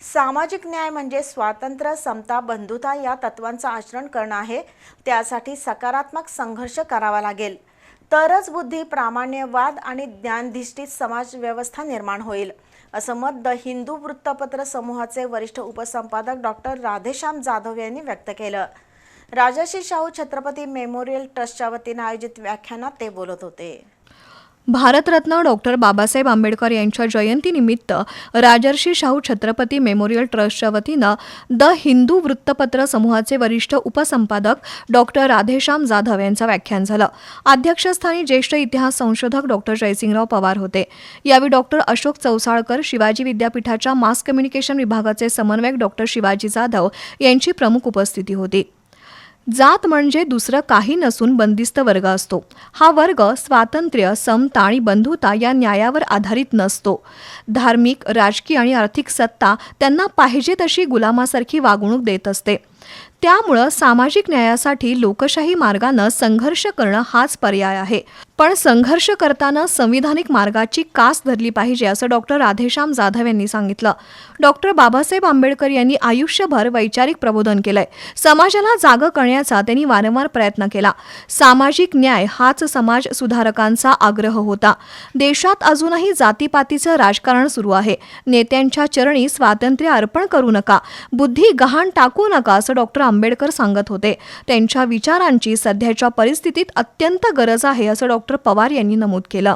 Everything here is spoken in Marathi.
सामाजिक न्याय म्हणजे स्वातंत्र्य समता बंधुता या तत्वांचं आचरण करणं आहे. त्यासाठी सकारात्मक संघर्ष करावा लागेल. तरच बुद्धी प्रामाण्यवाद आणि ज्ञानधिष्ठित समाज व्यवस्था निर्माण होईल. असं मत द हिंदू वृत्तपत्र समूहाचे वरिष्ठ उपसंपादक डॉक्टर राधेश्याम जाधव यांनी व्यक्त केलं. राजर्षी शाहू छत्रपती मेमोरियल ट्रस्टच्या वतीनं आयोजित व्याख्यानात ते बोलत होते. भारतरत्न डॉक्टर बाबासाहेब आंबेडकर यांच्या जयंतीनिमित्त राजर्षी शाहू छत्रपती मेमोरियल ट्रस्टच्या वतीनं द हिंदू वृत्तपत्र समूहाचे वरिष्ठ उपसंपादक डॉक्टर राधेश्याम जाधव यांचं व्याख्यान झालं. अध्यक्षस्थानी ज्येष्ठ इतिहास संशोधक डॉक्टर जयसिंगराव पवार होते. यावेळी डॉक्टर अशोक चौसाळकर शिवाजी विद्यापीठाच्या मास कम्युनिकेशन विभागाचे समन्वयक डॉक्टर शिवाजी जाधव यांची प्रमुख उपस्थिती होती. जात म्हणजे दुसरं काही नसून बंदिस्त वर्ग असतो. हा वर्ग स्वातंत्र्य समता आणि बंधुता या न्यायावर आधारित नसतो. धार्मिक राजकीय आणि आर्थिक सत्ता त्यांना पाहिजे तशी गुलामासारखी वागणूक देत असते. त्यामुळं सामाजिक न्यायासाठी लोकशाही मार्गानं संघर्ष करणं हाच पर्याय आहे. पण संघर्ष करताना संविधानिक मार्गाची कास धरली पाहिजे असं डॉक्टर राधेश्याम जाधव यांनी सांगितलं. डॉक्टर बाबासाहेब आंबेडकर यांनी आयुष्यभर वैचारिक प्रबोधन केलंय. समाजाला जागं करण्याचा त्यांनी वारंवार प्रयत्न केला. सामाजिक न्याय हाच समाज सुधारकांचा आग्रह होता. देशात अजूनही जातीपातीचं राजकारण सुरू आहे. नेत्यांच्या चरणी स्वातंत्र्य अर्पण करू नका. बुद्धी गहाण टाकू नका असं डॉक्टर आंबेडकर सांगत होते. त्यांच्या विचारांची सध्याच्या परिस्थितीत अत्यंत गरज आहे असं डॉक्टर पवार यांनी नमूद केलं.